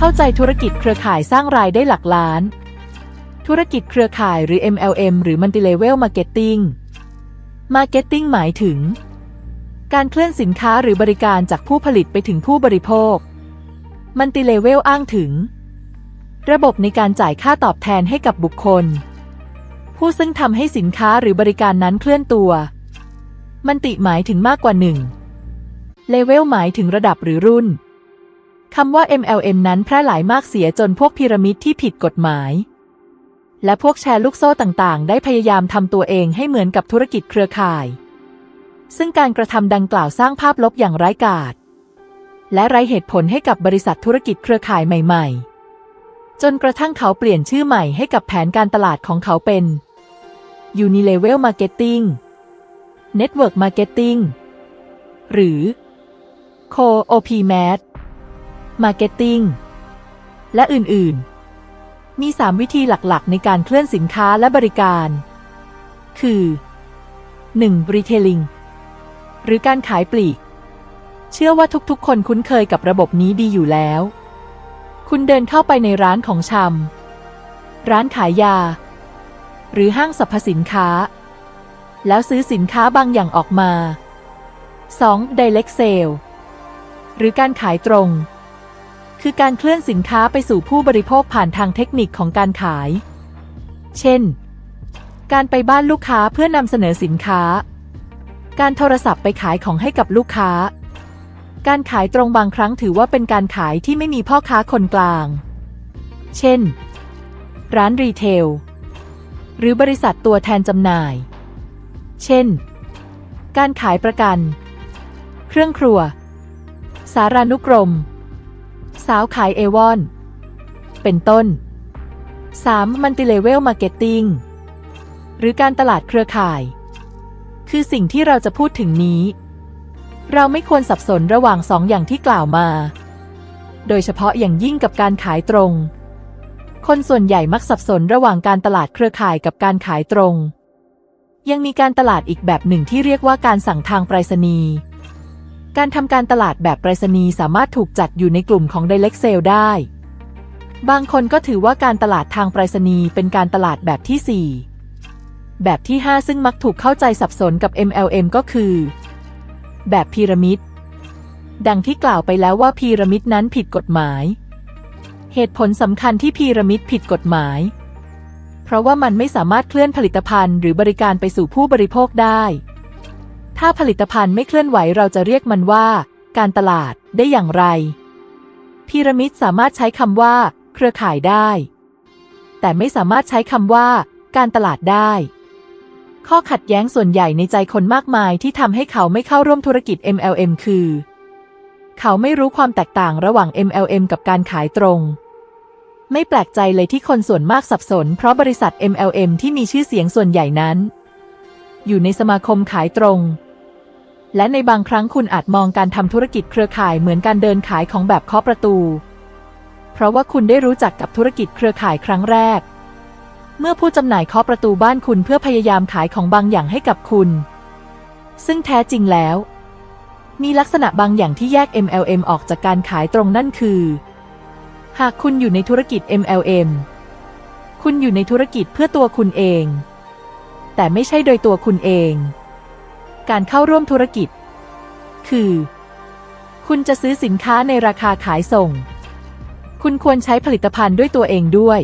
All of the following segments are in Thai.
เข้าใจธุรกิจเครือข่ายสร้างรายได้หลักล้าน ธุรกิจเครือข่ายหรือ MLM หรือ Multilevel Marketing Marketing หมายถึง การเคลื่อนสินค้าหรือบริการจากผู้ผลิตไปถึงผู้บริโภค Multilevel อ้างถึง ระบบในการจ่ายค่าตอบแทนให้กับบุคคล ผู้ซึ่งทำให้สินค้าหรือบริการนั้นเคลื่อนตัว มันติหมายถึงมากกว่าหนึ่งเลเวลหมายถึงระดับหรือรุ่น คำว่า MLM นั้นแพร่หลายมากเสียจนพวกพีระมิดที่ผิดกฎหมาย และพวกแชร์ลูกโซ่ต่างๆ ได้พยายามทำตัวเองให้เหมือนกับธุรกิจเครือข่าย ซึ่งการกระทำดังกล่าวสร้างภาพลบอย่างร้ายกาจและไร้เหตุผลให้กับบริษัทธุรกิจเครือข่ายใหม่ ๆ จนกระทั่งเขาเปลี่ยนชื่อใหม่ให้กับแผนการตลาดของเขาเป็น Unilevel Marketing Network Marketing หรือ Co-op Mat Marketing และอื่นๆ มี 3 วิธีหลักๆ ในการเคลื่อนสินค้าและบริการ คือ 1. Retailing หรือการขายปลีก เชื่อว่าทุกๆ คนคุ้นเคยกับระบบนี้ดีอยู่แล้ว คุณเดินเข้าไปในร้านของชำ ร้านขายยา หรือห้างสรรพสินค้า แล้วซื้อสินค้าบางอย่างออกมา 2. Direct Sale หรือการขายตรง คือการเคลื่อนสินค้าไปสู่ผู้บริโภคผ่านทางเทคนิคของการขาย เช่น การไปบ้านลูกค้าเพื่อนำเสนอสินค้า การโทรศัพท์ไปขายของให้กับลูกค้า การขายตรงบางครั้งถือว่าเป็นการขายที่ไม่มีพ่อค้าคนกลาง เช่น ร้านรีเทล หรือบริษัทตัวแทนจำหน่าย เช่น การขายประกัน เครื่องครัว สารานุกรม สาวขายเอวอน เป็นต้น 3. Multilevel Marketing หรือการตลาดเครือข่าย คือสิ่งที่เราจะพูดถึงนี้ เราไม่ควรสับสนระหว่างสองอย่างที่กล่าวมา โดยเฉพาะอย่างยิ่งกับการขายตรง คนส่วนใหญ่มักสับสนระหว่างการตลาดเครือข่ายกับการขายตรง ยังมีการตลาดอีกแบบหนึ่งที่เรียกว่าการสั่งทางไปรษณีย์ การทำการตลาดแบบไปรษณีย์สามารถถูกจัดอยู่ในกลุ่มของ Direct Sale ได้ บางคนก็ถือว่าการตลาดทางไปรษณีย์เป็นการตลาดแบบที่ 4 แบบที่ 5 ซึ่งมักถูกเข้าใจสับสนกับ MLM ก็คือ แบบพีระมิด ดังที่กล่าวไปแล้วว่าพีระมิดนั้นผิดกฎหมาย เหตุผลสำคัญที่พีระมิดผิดกฎหมาย เพราะว่ามันไม่สามารถเคลื่อนผลิตภัณฑ์หรือบริการไปสู่ผู้บริโภคได้ ถ้าผลิตภัณฑ์ไม่เคลื่อนไหวเราจะเรียกมันว่า การตลาดได้อย่างไร พีระมิดสามารถใช้คำว่า เครือข่ายได้ แต่ไม่สามารถใช้คำว่า การตลาดได้ ข้อขัดแย้งส่วนใหญ่ในใจคนมากมายที่ทำให้เขาไม่เข้าร่วมธุรกิจ MLM คือ เขาไม่รู้ความแตกต่างระหว่าง MLM กับการขายตรงไม่แปลกใจเลยที่คนส่วนมากสับสน เพราะบริษัท MLM ที่มีชื่อเสียงส่วนใหญ่นั้น อยู่ในสมาคมขายตรง และในบางครั้งคุณอาจมองการทำธุรกิจเครือข่ายเหมือนการเดินขายของแบบเคาะประตู เพราะว่าคุณได้รู้จักกับธุรกิจเครือข่ายครั้งแรก เมื่อผู้จำหน่ายเคาะประตูบ้านคุณเพื่อพยายามขายของบางอย่างให้กับคุณ ซึ่งแท้จริงแล้ว มีลักษณะบางอย่างที่แยก MLM ออกจากการขายตรงนั่นคือ หากคุณอยู่ในธุรกิจ MLM คุณอยู่ในธุรกิจเพื่อตัวคุณเอง แต่ไม่ใช่โดยตัวคุณเอง การเข้าร่วมธุรกิจ คือ คุณจะซื้อสินค้าในราคาขายส่ง คุณควรใช้ผลิตภัณฑ์ด้วยตัวเองด้วย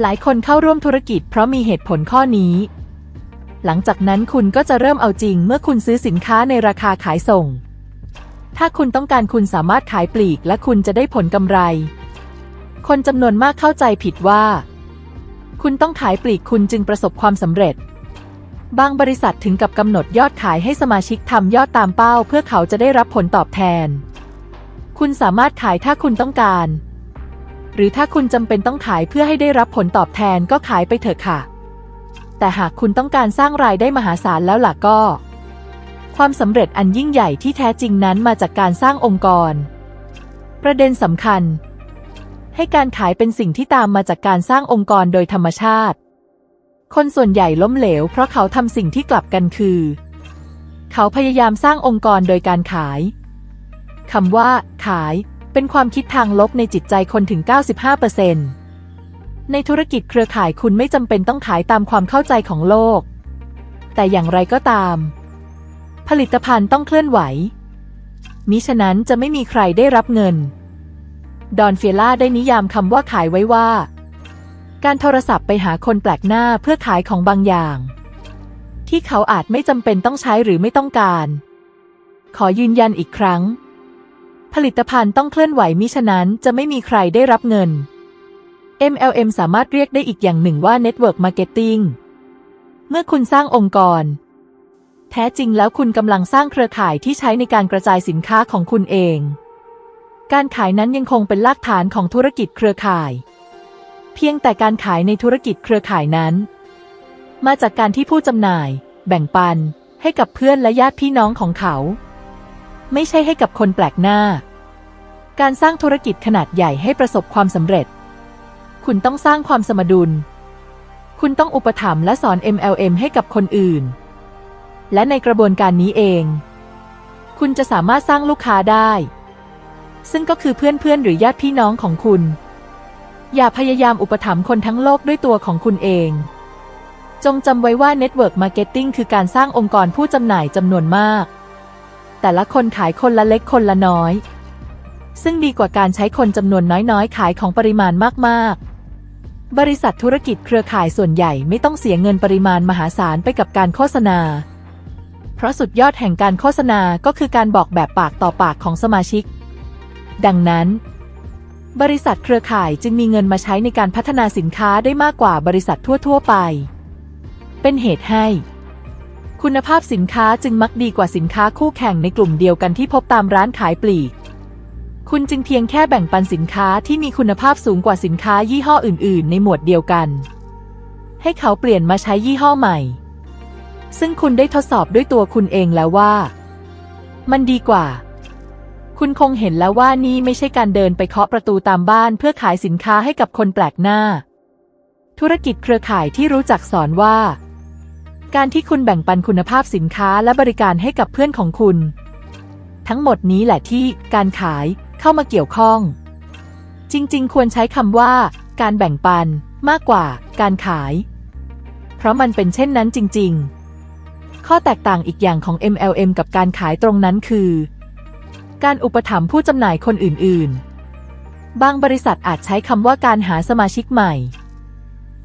หลายคนเข้าร่วมธุรกิจเพราะมีเหตุผลข้อนี้ หลังจากนั้นคุณก็จะเริ่มเอาจริงเมื่อคุณซื้อสินค้าในราคาขายส่ง ถ้าคุณต้องการคุณสามารถขายปลีกและคุณจะได้ผลกำไร คนจำนวนมากเข้าใจผิดว่า คุณต้องขายปลีกคุณจึงประสบความสำเร็จ บางบริษัทถึงกับกำหนดยอดขายให้สมาชิกทำยอดตามเป้า เพื่อเขาจะได้รับผลตอบแทน คุณสามารถขายถ้าคุณต้องการ หรือถ้าคุณจำเป็นต้องขายเพื่อให้ได้รับผลตอบแทนก็ขายไปเถอะค่ะ แต่หากคุณต้องการสร้างรายได้มหาศาลแล้วล่ะก็ ความสำเร็จอันยิ่งใหญ่ที่แท้จริงนั้นมาจากการสร้างองค์กร ประเด็นสำคัญ ให้การขายเป็นสิ่งที่ตามมาจากการสร้างองค์กรโดยธรรมชาติ คนส่วนใหญ่ล้มเหลว เพราะเขาทำสิ่งที่กลับกันคือ เขาพยายามสร้างองค์กรโดยการขายคำว่า ขาย เป็นความคิดทางลบในจิตใจคนถึง 95%ในธุรกิจเครือข่ายคุณไม่จำเป็นต้องขายตามความเข้าใจของโลก แต่อย่างไรก็ตาม ผลิตภัณฑ์ต้องเคลื่อนไหว มิฉะนั้นจะไม่มีใครได้รับเงิน ดอนเฟียล่าได้นิยามคำว่าขายไว้ว่า การโทรศัพท์ไปหาคนแปลกหน้าเพื่อขายของบางอย่าง ที่เขาอาจไม่จำเป็นต้องใช้หรือไม่ต้องการ ขอยืนยันอีกครั้ง ผลิตภัณฑ์ต้องเคลื่อนไหวมิฉะนั้นจะไม่มีใครได้รับเงิน MLM สามารถเรียกได้อีกอย่างหนึ่งว่า Network Marketing เมื่อคุณสร้างองค์กร แท้จริงแล้วคุณกำลังสร้างเครือข่ายที่ใช้ในการกระจายสินค้าของคุณเอง การขายนั้นยังคงเป็นรากฐานของธุรกิจเครือข่าย เพียงแต่การขายในธุรกิจเครือข่ายนั้น มาจากการที่ผู้จำหน่าย แบ่งปันให้กับเพื่อนและญาติพี่น้องของเขา ไม่ใช่ให้กับคนแปลกหน้า การสร้างธุรกิจขนาดใหญ่ให้ประสบความสำเร็จ คุณต้องสร้างความสมดุล คุณต้องอุปถัมภ์และสอน MLM ให้กับคนอื่น และในกระบวนการนี้เอง คุณจะสามารถสร้างลูกค้าได้ ซึ่งก็คือเพื่อนๆหรือญาติพี่น้องของคุณ อย่าพยายามอุปถัมภ์คนทั้งโลกด้วยตัวของคุณเอง จงจำไว้ว่า Network Marketing คือการสร้างองค์กรผู้จำหน่ายจำนวนมาก แต่ละคนขายคนละเล็กคนละน้อย ซึ่งดีกว่าการใช้คนจำนวนน้อยๆ ขายของปริมาณมากๆ บริษัทธุรกิจเครือข่ายส่วนใหญ่ไม่ต้องเสียเงินปริมาณมหาศาลไปกับการโฆษณา เพราะสุดยอดแห่งการโฆษณาก็คือการบอกแบบปากต่อปากของสมาชิก ดังนั้น บริษัทเครือข่ายจึงมีเงินมาใช้ในการพัฒนาสินค้าได้มากกว่าบริษัททั่ว ๆ ไป เป็นเหตุให้ คุณภาพสินค้าจึงมักดีกว่าสินค้าคู่แข่งในกลุ่มเดียวกันที่พบตามร้านขายปลีก คุณจึงเพียงแค่แบ่งปันสินค้าที่มีคุณภาพสูงกว่าสินค้ายี่ห้ออื่น ๆ ในหมวดเดียวกัน ให้เขาเปลี่ยนมาใช้ยี่ห้อใหม่ ซึ่งคุณได้ทดสอบด้วยตัวคุณเองแล้วว่า มันดีกว่า คุณคงเห็นแล้วว่านี่ไม่ใช่การเดินไปเคาะประตูตามบ้านเพื่อขายสินค้าให้กับคนแปลกหน้า ธุรกิจเครือข่ายที่รู้จักสอนว่า การที่คุณแบ่งปันคุณภาพสินค้าและบริการให้กับเพื่อนของคุณ ทั้งหมดนี้แหละที่การขายเข้ามาเกี่ยวข้อง จริงๆ ควรใช้คำว่า การแบ่งปันมากกว่า การขาย เพราะมันเป็นเช่นนั้นจริง ๆ ข้อแตกต่างอีกอย่างของ MLM กับการขายตรงนั้นคือ การอุปถัมภ์ผู้จำหน่ายคนอื่น ๆ บางบริษัทอาจใช้คำว่าการหาสมาชิกใหม่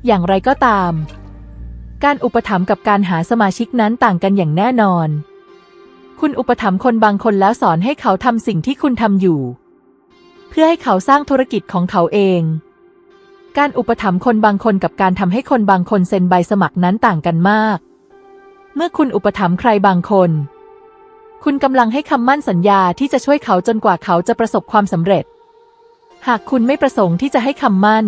อย่างไรก็ตาม การอุปถัมภ์กับการหาสมาชิกนั้นต่างกันอย่างแน่นอน คุณอุปถัมภ์คนบางคนแล้วสอนให้เขาทำสิ่งที่คุณทำอยู่ เพื่อให้เขาสร้างธุรกิจของเขาเอง การอุปถัมภ์คนบางคนกับการทำให้คนบางคนเซ็นใบสมัครนั้นต่างกันมาก เมื่อคุณอุปถัมภ์ใครบางคน คุณกำลังให้คำมั่นสัญญาที่จะช่วยเขาจนกว่าเขาจะประสบความสำเร็จ หากคุณไม่ประสงค์ที่จะให้คำมั่น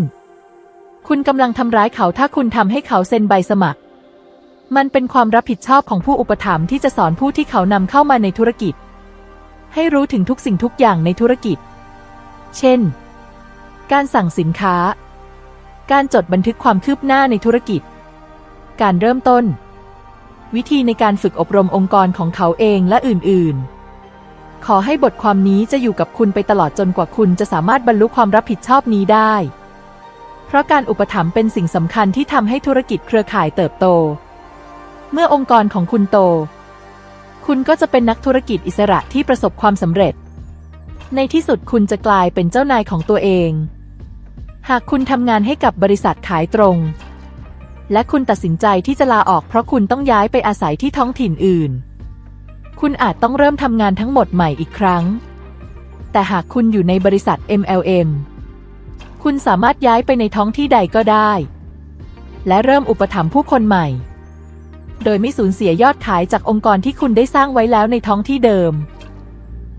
คุณกำลังทำร้ายเขาถ้าคุณทำให้เขาเซ็นใบสมัคร มันเป็นความรับผิดชอบของผู้อุปถัมภ์ที่จะสอนผู้ที่เขานำเข้ามาในธุรกิจ ให้รู้ถึงทุกสิ่งทุกอย่างในธุรกิจ เช่น การสั่งสินค้า การจดบันทึกความคืบหน้าในธุรกิจ การเริ่มต้น วิธีในการฝึกอบรมองค์กรของเขาเองและอื่น ๆ ขอให้บทความนี้จะอยู่กับคุณไปตลอดจนกว่าคุณจะสามารถบรรลุความรับผิดชอบนี้ได้ เพราะการอุปถัมภ์เป็นสิ่งสำคัญที่ทำให้ธุรกิจเครือข่ายเติบโต เมื่อองค์กรของคุณโต คุณก็จะเป็นนักธุรกิจอิสระที่ประสบความสำเร็จ ในที่สุดคุณจะกลายเป็นเจ้านายของตัวเอง หากคุณทำงานให้กับบริษัทขายตรง และคุณตัดสินใจที่จะลาออกเพราะคุณต้องย้ายไปอาศัยที่ท้องถิ่นอื่น คุณอาจต้องเริ่มทำงานทั้งหมดใหม่อีกครั้ง แต่หากคุณอยู่ในบริษัท MLM คุณสามารถย้ายไปในท้องที่ใดก็ได้ และเริ่มอุปถัมภ์ผู้คนใหม่ โดยไม่สูญเสียยอดขายจากองค์กรที่คุณได้สร้างไว้แล้วในท้องที่เดิม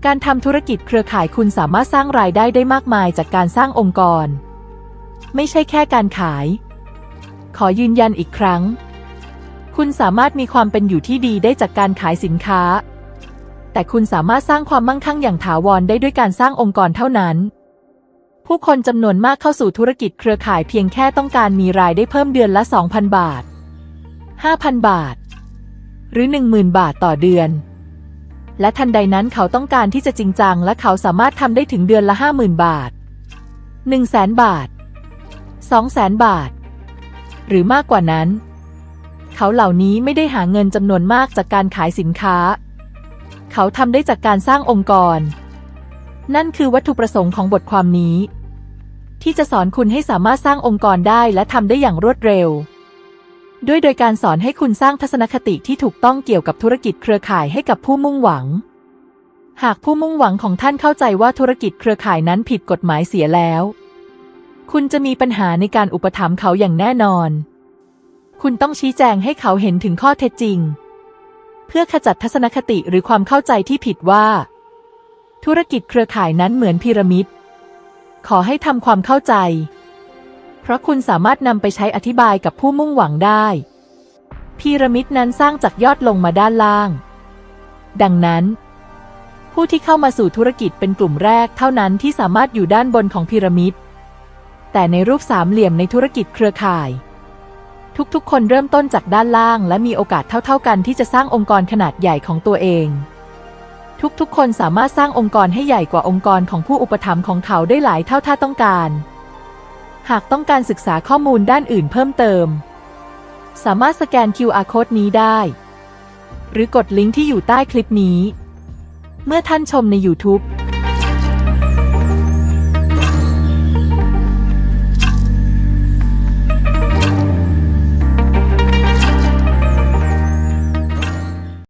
การทำธุรกิจเครือข่ายคุณสามารถสร้างรายได้ได้มากมายจากการสร้างองค์กร ไม่ใช่แค่การขาย ขอยืนยันอีกครั้ง คุณสามารถมีความเป็นอยู่ที่ดีได้จากการขายสินค้า แต่คุณสามารถสร้างความมั่งคั่งอย่างถาวรได้ด้วยการสร้างองค์กรเท่านั้น ผู้คนจำนวนมากเข้าสู่ธุรกิจเครือข่ายเพียงแค่ต้องการมีรายได้เพิ่มเดือนละ 2,000 บาท 5,000 บาท หรือ 10,000 บาทต่อเดือน และทันใดนั้นเขาต้องการที่จะจริงจัง และเขาสามารถทำได้ถึงเดือนละ 50,000 บาท 1 0 0 0 0แสนบาท 2 0 0แสนบาท หรือมากกว่านั้น เขาเหล่านี้ไม่ได้หาเงินจำนวนมากจากการขายสินค้า เขาทำได้จากการสร้างองค์กร นั่นคือวัตถุประสงค์ของบทความนี้ ที่จะสอนคุณให้สามารถสร้างองค์กรได้และทำได้อย่างรวดเร็ว ด้วยโดยการสอนให้คุณสร้างทัศนคติที่ถูกต้องเกี่ยวกับธุรกิจเครือข่ายให้กับผู้มุ่งหวังหากผู้มุ่งหวังของท่านเข้าใจว่าธุรกิจเครือข่ายนั้นผิดกฎหมายเสียแล้ว คุณจะมีปัญหาในการอุปถัมภ์เขาอย่างแน่นอน คุณต้องชี้แจงให้เขาเห็นถึงข้อเท็จจริง เพื่อขจัดทัศนคติหรือความเข้าใจที่ผิดว่า ธุรกิจเครือข่ายนั้นเหมือนพีระมิด ขอให้ทำความเข้าใจ เพราะคุณสามารถนำไปใช้อธิบายกับผู้มุ่งหวังได้ พีระมิดนั้นสร้างจากยอดลงมาด้านล่าง ดังนั้นผู้ที่เข้ามาสู่ธุรกิจเป็นกลุ่มแรกเท่านั้นที่สามารถอยู่ด้านบนของพีระมิด แต่ในรูปสามเหลี่ยมในธุรกิจเครือข่าย ทุกๆ คนเริ่มต้นจากด้านล่าง และมีโอกาสเท่าๆกันที่จะสร้างองค์กรขนาดใหญ่ของตัวเอง ทุกๆ คนสามารถสร้างองค์กรให้ใหญ่กว่าองค์กรของผู้อุปถัมภ์ของเขาได้หลายเท่าถ้าต้องการ หากต้องการศึกษาข้อมูลด้านอื่นเพิ่มเติม สามารถสแกน QR code นี้ได้ หรือกดลิงก์ที่อยู่ใต้คลิปนี้ เมื่อท่านชมใน YouTube